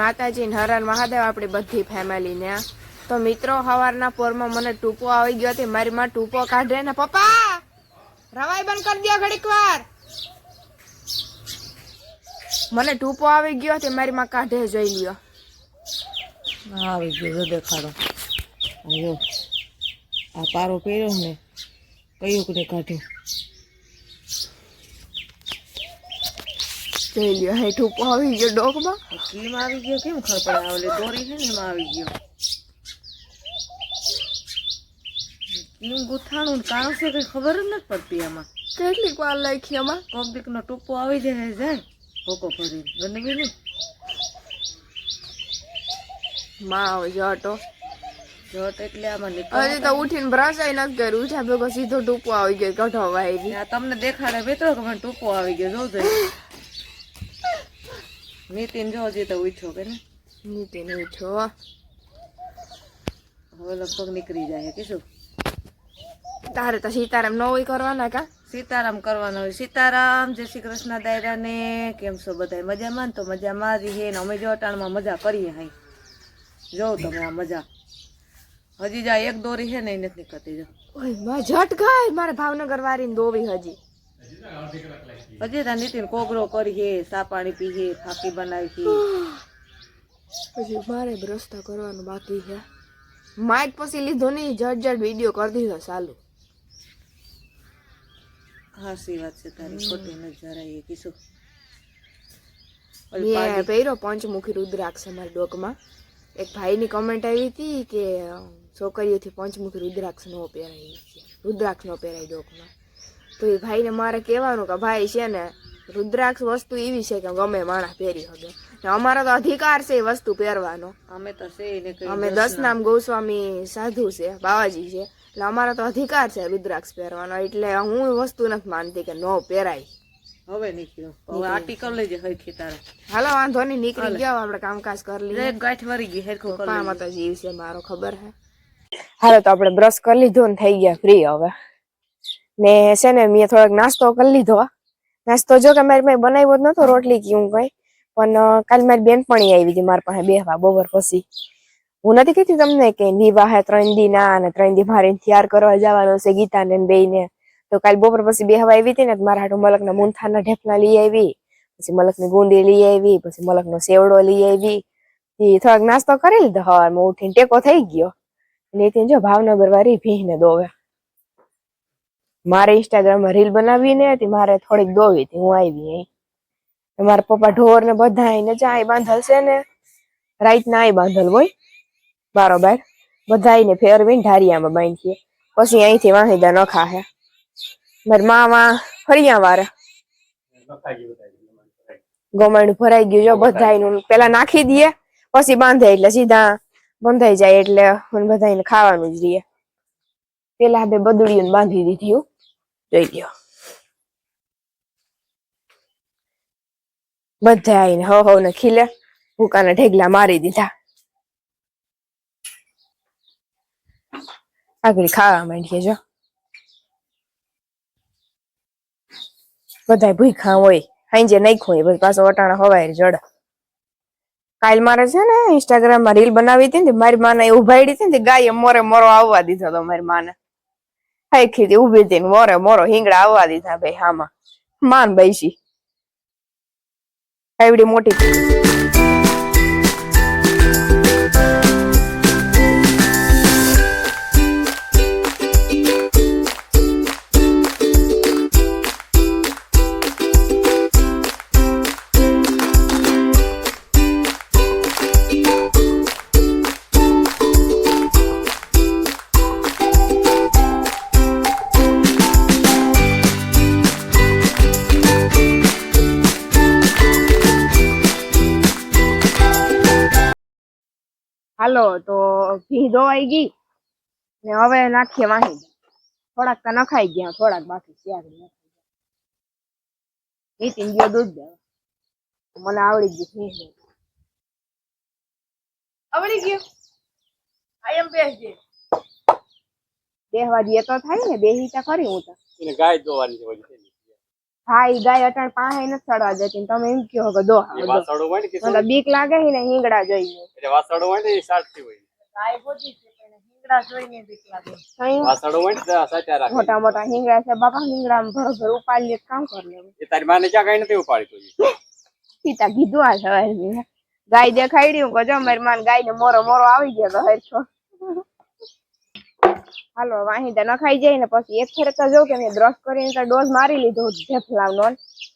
માતાજી ને હરણ મહાદેવ આપણી બધી ફેમિલી ને. તો મિત્રો સવારના પોરમાં મને ટૂંપો આવી ગયો હતી મારી માં ટૂંપો કાઢે ને. પપ્પા! રવાઈ બંધ કરી દો ઘડીક વાર. મને ટૂંપો આવી ગયો હતી મારી માં કાઢે જોઈ લ્યો. આવી ગયો દેખાડો. આ પારો પહેર્યો ને, કયું કે કાઢ્યું? જોઈ લ્યો હે ટૂપો આવી ગયો ડોકમાં. કેમ આવી ગયો? કેમ ખબર ઓલી દોરી છે ને એમાં આવી ગયો. કેમ ગુથાણું ને છે કઈ ખબર જ નથી પડતી આમાં. કેટલીક વાર લખી એમાં પબ્લિક નો ટૂંકો આવી જાય જાય. ભોકો ભરીને. ગંદકી નહીં. માં આવે જો ઓટો જોત એટલે આમાં હજી નીકળ તો ઉઠીને બ્રશ નથી કર્યું ઉઠ્યા ભેગો સીધો ટૂંકો આવી ગયો કઢાવા આવી આ તમને દેખાડે બેતો કે મને ટૂંકો આવી ગયો જોજો. નીતિન જો હજી તો ઉઠ્યો કે ને? નીતિન ઉઠો હવે લગભગ નીકળી જાય કે શું તારે તો સીતારામ નવું કરવાના કા? સીતારામ કરવાનો હોય. સીતારામ જય શ્રી કૃષ્ણ દાયરાને. કેમ છો બધા મજામાં ને? તો મજામાં જ હે ને અમે જો અટાણમાં મજા કરીએ હાઈ. જોઉં તમે આ મજા. હજી જા એક દોરી છે ને એ નથી નીકળતી જો. ઓયમાં ઝટ મારે ભાવનગર વાળી દોવી હજી. હજી તા નીતિન કોગરો કરીએ ચા પાણી પીએ ફાકી બનાવી પછી મારે બ્રશ કરવાનું બાકી છે. માઇક પછી લીધો નહીં જટ જડ વીડિયો કરી દીધો ચાલુ. હાસી વાત છે તારી ખોટી ન જરાય કીશું ઓલી મેં પહેર્યો પંચમુખી રુદ્રાક્ષ અમારા ડોકમાં. એક ભાઈની કમેન્ટ આવી હતી કે છોકરીઓથી પંચમુખી રુદ્રાક્ષ નો પહેરાય રુદ્રાક્ષ નો પહેરાય ડોકમાં. તો એ ભાઈને મારે કહેવાનું કે ભાઈ છે ને રુદ્રાક્ષ વસ્તુ એવી છે કે ગમે માણસ પહેરી શકે. ને અમારો તો અધિકાર છે એ વસ્તુ પહેરવાનો. અમે તો છે અમે દસ નામ ગોસ્વામી સાધુ છે બાવાજી છે. એટલે અમારો તો અધિકાર છે રુદ્રાક્ષ પહેરવાનો. એટલે હું એ વસ્તુ નથી માનતી કે નો પહેરાય. હવે નીકળ્યો. હવે આર્ટિકલ લેજે હરખી તારે. હાલો વાંધો નહીં નીકળી ગયા આપણે કામકાજ કરી લઈએ. ગાંઠ વરી ગઈ હરખું કરી પપ્પામાં તો જીવ છે મારો ખબર હે. હાલો તો આપણે બ્રશ કરી લીધો ને થઈ ગયા ફ્રી હવે. ને છે ને મેં થોડોક નાસ્તો કરી લીધો. નાસ્તો જો કે મારી મેં બનાવ્યો જ નતો, રોટલી કે હું કઈ. પણ કાલ મારી બેનપણી આવી હતી મારા પાસે બેહવા બપોર પછી. હું નથી કહેતી તમને કે દીવા હે ત્રણ દી ના અને ત્રણ દી મારે તૈયાર કરવા જવાનો છે ગીતા ને બે ને તો કાલ બપોર પછી બેહવા આવી હતી ને મારા હાટુ મલકના મૂંથાના ઢેફલા લઈ આવી, પછી મલકની ગુંદી લઈ આવી, પછી મલકનો સેવડો લઈ આવી. એ થોડાક નાસ્તો કરી લીધો. હવારમાં ઉઠીને ટેકો થઈ ગયો. નીતિન જો ભાવનગર વાળી ભીંને દોવે. મારે ઇન્સ્ટાગ્રામમાં રીલ બનાવી ને હતી, મારે થોડીક દોવી હતી, હું આવી અહીં મારા પપ્પા ઢોર ને બધા આઈને ચાય બાંધલ છે ને, રાઈત ના આય બાંધલ હોય, બારોબાર. બધા આઈને ફેરવીને ઢારિયામાં બાંધીએ. પછી અહીંથી વાહિદા નખા હે મારી મામા ફરિયા વારે. ગોમાણું ભરાઈ ગયું, જો બધાયનું પેલા નાખી દઈએ, પછી બાંધે એટલે સીધા બંધાઈ જાય એટલે બધાને ખાવાનું જ રહીએ. પેલા બે બદડીયું બાંધી દીધી જોઈ લ્યો. બધા આવીને હવ હવ ને ખીલે, ભૂકાના ઢેગલા મારી દીધા. આગળ ખાવા માંડીએ જો. બધા ભૂખા હોય, હાંજે નાખ્યું હોય પછી પાછો વટાણા હવાય જડ. કાલ મારે છે ને ઇન્સ્ટાગ્રામમાં રીલ બનાવી હતી ને, મારી માને ઉભાડી હતી ને ગાયે મોરે મોરો આવવા દીધો તો મારી માને. હાઈખી હતી ઊભી થઈ મોરે મોરો હિંગડા આવવા દીધા ભાઈ હામાં. માન બેસી એવડી મોટી. હાલો તો ઘી ધોવાઈ ગઈ. ને હવે નાખીએ વાહી. થોડાક તો નખાઈ ગયા થોડાક બાકી ગયા. નીતિન ગયો દૂધ દેવા. મને આવડી ગયું ઘી આવડી ગયું? આઈ એમ બેસ જે બેહવા દે તો થાય ને બેહી તો ખરી હું તો. ગાય દોવાની છે. હા ઈ ગાય અટાણ પાસે નથી ચડવા જતી તમે એમ કહો કે દો એ વાસળો હોય ને કે મને બીક લાગે છે ને હિંગડા જોઈએ. એટલે વાસડો હોય ને એ સાચી હોય. ગાય બોધી છે પણ હિંગડા જોઈને બીક લાગે. અહીં હોય ને સાચા રાખે. મોટા મોટા હિંગડા છે બાપા હિંગડા ભર ભર ઉપાડી લે કામ કરી લેવું. એ તારી માને ક્યાં કઈ નથી ઉપાડી કોઈ? સીતા કીધું આ સવારે ગાય દેખાડી હું જો મારી માન ગાય ને મોરો મોરો આવી ગયો તો હેરખો. હાલો વાહિંદા નખાઈ જાય ને પછી એક ફેરે તો જો કે મેં બ્રશ કરીને તો ડોઝ મારી લીધો ઢેફલાવનો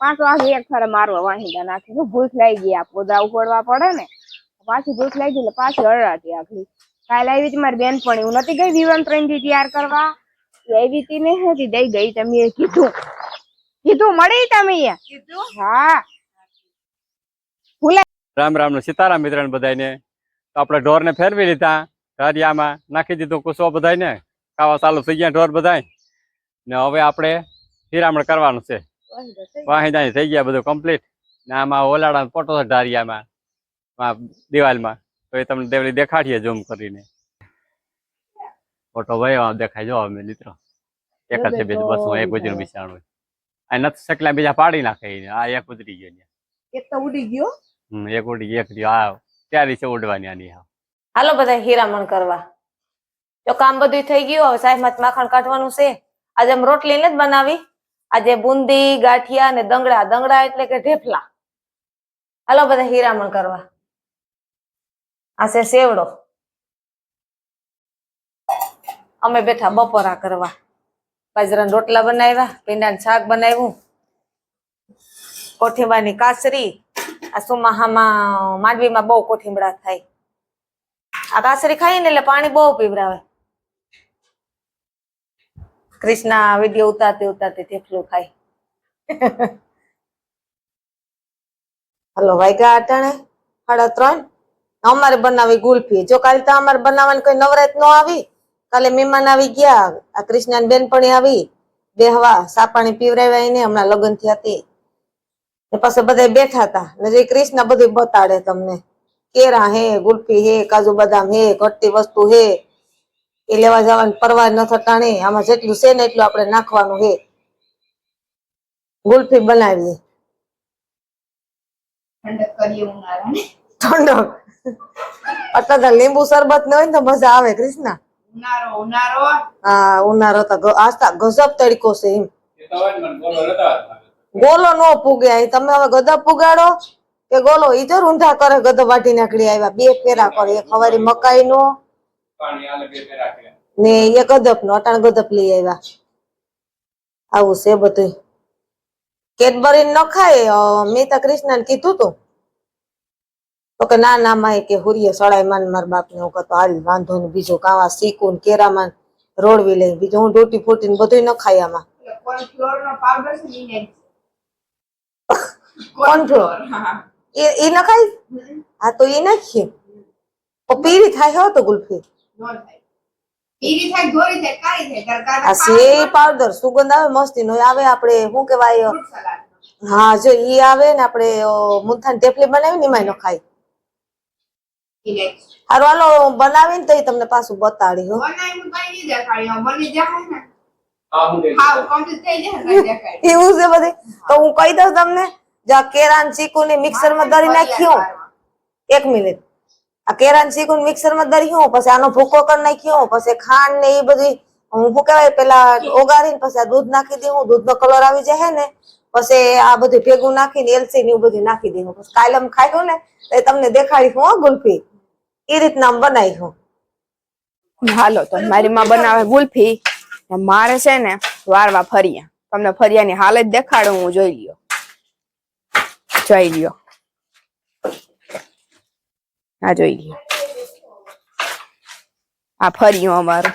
પાંચ વાગે એક ફેરે મારવા વાહિંદા નાખી. શું ભૂખ લાગી ગઈ આ પોદા ઉપાડવા પડે ને પાછી ભૂખ લાગી એટલે પાછી અડરાતી આખી. કાલે આવી હતી મારી બેનપણી હું નથી ગઈ વિવન ત્રણથી તૈયાર કરવા. એ આવી હતી ને હતી દઈ ગઈ તમે કીધું. કીધું મળી તમે હા. રામ રામનું સીતારામ મિત્ર બધાને તો આપણે ઢોર ને ફેરવી લીધા. ઢારિયામાં નાખી દીધું કુસો બધાને ખાવા ચાલુ થઈ ગયા ઢોર બધા ને હવે આપણે હિરામણ કરવાનું છે. વાહિદા થઈ ગયા બધું કમ્પ્લીટ ને આમાં ઓલાડા ફોટો છે ઢારિયામાં દિવાલમાં. તો એ તમને દેવલી દેખાડીએ ઝૂમ કરીને. ફોટો ભાઈ આમ દેખાય. જો અમે મિત્રો એક જ છે બે બસ હું એક ઉજળું બિસાણું આ નથી શકલા બીજા પાડી નાખે આ એક ઉતરી ગયો એક તો ઉડી ગયો. હમ, એક ઉડી એક રહ્યો. આ ત્યારે છે ઉડવાની આની હા હાલો બધા હીરામણ કરવા. જો કામ બધું થઈ ગયું, હવે સાહેબ માખણ કાઢવાનું છે. આજે આમ રોટલી જ બનાવી. આજે બુંદી, ગાંઠિયા ને દંગડા દંગડા એટલે કે ઢેફલા. હાલો બધા હીરામણ કરવા. આ છે સેવડો. અમે બેઠા બપોરા કરવા. બાજરાના રોટલા બનાવ્યા, ભીંડાનું શાક બનાવ્યું. કોઠીંબાની કાસરી. આ સુમાહામાં, માંડવીમાં બહુ કોઠીંબડા થાય. આ કાસરી ખાઈ ને એટલે પાણી બહુ પીવરાવે. કૃષ્ણા વીડિયો ઉતારતી ઉતારતી થેપલું ખાય. હલો વાઈગા અટાણે? સાડા ત્રણ? અમારે બનાવી ગુલ્ફી. જો કાલે તો અમારે બનાવવાની કોઈ નવરાત નો આવી, કાલે મહેમાન આવી ગયા, આ કૃષ્ણા બેનપણી આવી, બે હવા સાપાણી પીવરાવ્યા એને, હમણાં લગ્ન થયા હતી. ને પછી બધા બેઠા હતા. ને જે કૃષ્ણ બધું બતાડે તમને. કેરા હે ગુલ્ફી હે કાજુ બદામ હે ઘટતી વસ્તુ હે એ લેવા જવાની પરવા ન થટાણે આમાં જેટલું છે ને એટલું આપણે નાખવાનું હે. ગુલફી બનાવીએ. ઠંડક અત્યારે લીંબુ શરબત ને હોય ને તો મજા આવે કૃષ્ણા હા ઉનાળો તો આસ્તા ગજબ તડકો છે એમ. ગોલો નો પુગે તમે હવે ગદબ પુગાડો. કે ગોલો ઈ જો રૂંધા કરે ગદબ વાટી નાખડી આવ્યા. બે પેરા કરે એક હવારી મકાઈ નો ને એક ગધપ નો અટાણ ગધપ લઈ આવ્યા. આવું છે બધું કેડબરી ન ખાય મેં તો કૃષ્ણને કીધું તું. તો કે ના ના માય કે હુરીએ સળાઈ માન માર બાપ ને હું કહેતો હાલ વાંધો ને બીજું કાવા સીકું ને કેરામાં રોડવી લઈ. બીજું હું ડોટી ફૂટી ને બધું ન ખાય આમાં. કોર્નફ્લોર નો પાવડર છે કોર્નફ્લોર એ એ ન ખાય હા તો એ નાખીએ. તો પીળી થાય હો તો ગુલ્ફી. પીરી થાય. ગોરી થાય કાળી થાય. ગરગા આ સે પાવડર સુગંધ આવે મસ્તી નો આવે આપણે શું કેવાય હા જો ઈ આવે ને આપણે મુથાન ટેપલી બનાવી ને એમાં ન ખાય હારું હાલો બનાવીને તો તમને પાછું બતાડી હો. એવું છે બધી? તો હું કહી દઉં તમને જા કેરાન ચીકુ ને મિક્સરમાં દરી નાખ્યું. એક મિનિટ. આ કેરાન ચીકુ ને મિક્સરમાં દળ્યું પછી આનો ભૂકો કરી નાખ્યો પછી ખાંડ ને એ બધી હું શું કહેવાય પેલા ઓગાળીને પછી આ દૂધ નાખી દઉં દૂધ. નો કલર આવી જાય ને પછી આ બધું ભેગું નાખીને એલસી ને એવું બધું નાખી દઉં પછી કાયલમ ખાઈ ને તો એ તમને દેખાડી હું ગુલ્ફી. એ રીતના આમ બનાવી હું હાલો તો મારી માં બનાવે ગુલ્ફી. મારે છે ને વારવા ફરિયા. તમને ફરિયાની હાલત દેખાડું હું જોઈ લ્યો. જોઈ લ્યો. આ જોઈ લ્યો. આ ફરિયું અમારું.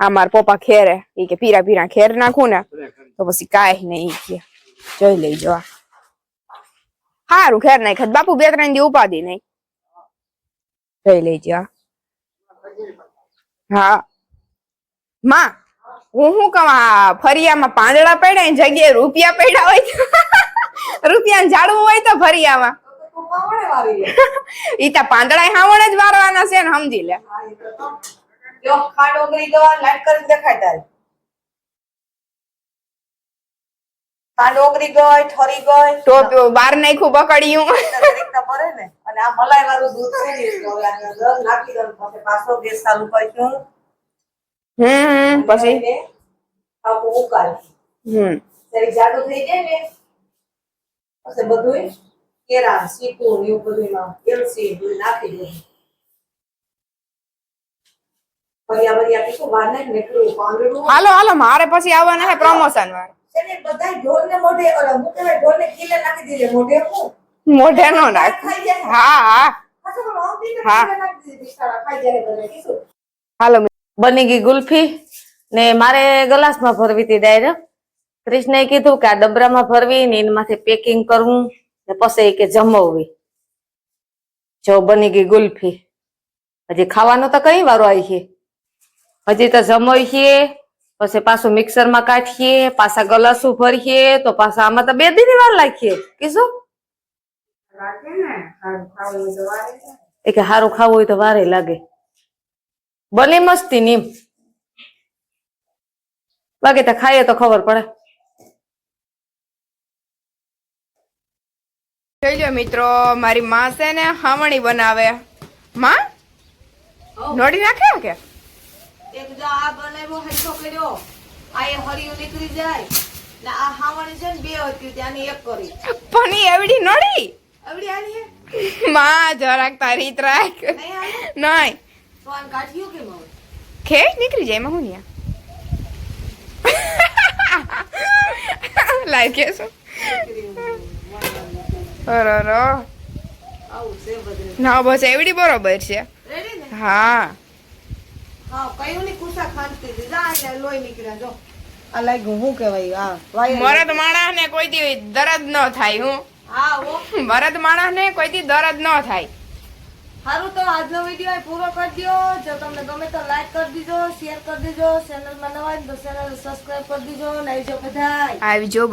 આ મારા પપ્પા ખેરે. ઈ કે પીરા પીરા ખેર નાખું ને, તો પછી કાંઈ નહીં કે. જોઈ લેજો આ. સારું ખેર નાખ બાપુ બે ત્રણ દી ઉપાધી નહીં જોઈ લેજો. હા. માં હું શું કહું આ ફરિયામાં પાંદડા પડ્યા એની જગ્યાએ રૂપિયા પડ્યા હોય રૂપિયા ઝાડવું હોય તો ફરિયામાં. ઈ તો પાંદડા હાવણ જ વારવાના છે ને સમજી લે. જો ખાંડ ઓગળી દવા લાઈટ કરીને દેખાય તારે. ખાંડ ઓગળી ગઈ ઠરી ગઈ ટોપ બાર નાખ્યું બકડ્યું અને આ મલાઈ વાળું દૂધ છે ને એટલે હવે આની અંદર નાખી દઉં પાછો ગેસ ચાલુ કર્યું હમ પછી? આખું ઉકાળી હમ. જરીક જાડું થઈ જાય ને પછી બધું કેરા એવું બધું એમાં એલસી બધું નાખી હાલો હાલો મારે પછી આવવાના છે પ્રમોશન વાર ને બધા ઢોર ને મોઢે હું ને ખીલે નાખી દીધે મોઢે મોઢે નો નાખ. હા હા. હા. હાલો બની ગઈ ગુલ્ફી ને મારે ગ્લાસમાં ભરવી હતી ડાયરે. કૃષ્ણએ કીધું કે આ ડબરામાં ભરવી ને એમાંથી પેકિંગ કરવું ને પછી કે જમવવી. જો બની ગઈ ગુલ્ફી. હજી ખાવાનો તો કઈ વારો આવી છે? હજી તો જમવીએ પછી પાછું મિક્સરમાં કાઢીએ પાછા ગલાસું ભરીએ તો પાછા આમાં તો બે દિન વાર લાગીએ. કીશું એ કે સારું ખાવું હોય તો વારે લાગે. બની મસ્તી નીમ બાકી તો ખાઈએ તો ખબર પડે. જોઈ લો મિત્રો મારી માં છે ને હાવણી બનાવે. માં? નોડી નાખે કે? એક જો આ બનાવ્યો હેઠો કર્યો. આ એ હરિયું નીકળી જાય. ને આ હાવણી છે ને બે હતી ત્યાંની એક કરી. પણ એવડી નોડી? આની માં જરાક તારી ત્રાક નહીં. આને? નહીં તો આને કાઢ્યું કેમ હવે ખે નીકળી જાય એમાં હું ન્યા. લાગે આવું ના બસ એવડી બરોબર છે. હા. મરદ માણસ ને કોઈ દી દર્દ ન થાય હું. હા મરદ માણસ ને કોઈ દી દર્દ ન થાય. સારું તો આજનો વીડિયો પૂરો કરી દો જો તમને ગમે તો લાઈક કરી દીજો શેર કરી દીજો. ચેનલમાં નવા તો ચેનલ સબસ્ક્રાઇબ કરી દીજો. લઈ જો બધા આવી જો